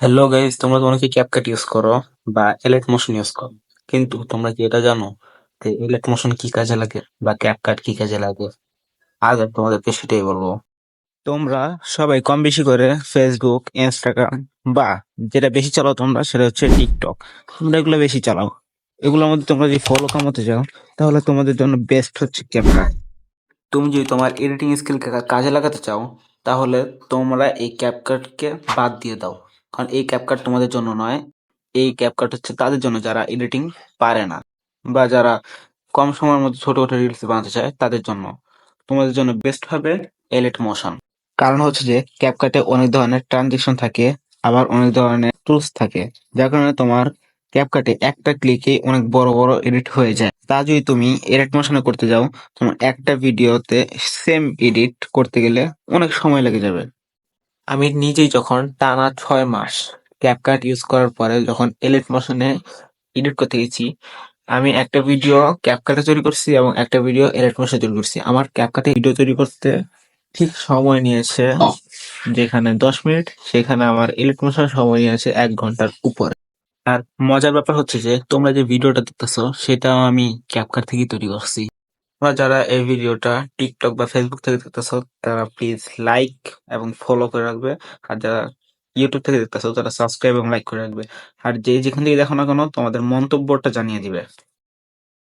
Hello guys তোমরা অনেকে CapCut use করো বা এলেট মোশন ইউজ করো। কিন্তু তোমরা কি এটা জানো যে এলেট মোশন কি কাজে লাগে বা ক্যাপকাট কি কাজে লাগে? আজ আমি তোমাদেরকে সেটাই বলব। তোমরা সবাই কম বেশি করে ফেসবুক ইনস্টাগ্রাম বা যেটা বেশি চালাও তোমরা সেটা হচ্ছে টিকটক তোমরা এগুলো বেশি চালাও। এগুলোর মধ্যে তোমরা যদি ফলো কামাতে চাও তাহলে তোমাদের জন্য বেস্ট হচ্ছে ক্যাপকাট তুমি যদি তোমার এডিটিং স্কিল কাজে লাগাতে চাও, তাহলে তোমরা এই ক্যাপকাটকে বাদ দিয়ে দাও। কারণ এই ক্যাপকাট তোমাদের জন্য নয়। এই ক্যাপকাট হচ্ছে তাদের জন্য যারা এডিটিং পারে না বা যারা কম সময়ের মধ্যে ছোট ছোট রিলস বানাতে চায়, তাদের জন্য। তোমাদের জন্য বেস্ট হবে এলেট মোশন কারণ হচ্ছে যে ক্যাপকাটে অনেক ধরনের ট্রানজেকশন থাকে, আবার অনেক ধরনের টুলস থাকে। যার কারণে তোমার ক্যাপকাটে একটা ক্লিকে অনেক বড় বড় এডিট হয়ে যায়। তা যদি তুমি এডিট মোশনে করতে যাও, তোমার একটা ভিডিওতে সেম এডিট করতে গেলে অনেক সময় লেগে যাবে। আমি নিজেই যখন টানা ছয় মাস ক্যাপকাট ইউজ করার পরে যখন এলিট মোশনে এডিট করতে গেছি, আমি একটা ভিডিও ক্যাপকাটে তৈরি করছি এবং একটা ভিডিও এলিট মোশনে তৈরি করছি। আমার ক্যাপকাটে ভিডিও তৈরি করতে ঠিক সময় নিয়েছে যেখানে দশ মিনিট, সেখানে আমার এলিট মোশনে সময় নিয়েছে এক ঘণ্টার উপরে। আর মজার ব্যাপার হচ্ছে যে, তোমরা যে ভিডিওটা দেখতেছো, সেটাও আমি ক্যাপকাট থেকেই তৈরি করছি। তোমরা যারা এই ভিডিওটা টিকটক বা ফেসবুক থেকে দেখতেছো, তারা প্লিজ লাইক এবং ফলো করে রাখবে। আর যারা ইউটিউব থেকে দেখতেছো, তারা সাবস্ক্রাইব এবং লাইক করে রাখবে। আর যে যেখান থেকে দেখো না কেন, তোমাদের মন্তব্যটা জানিয়ে দিবে।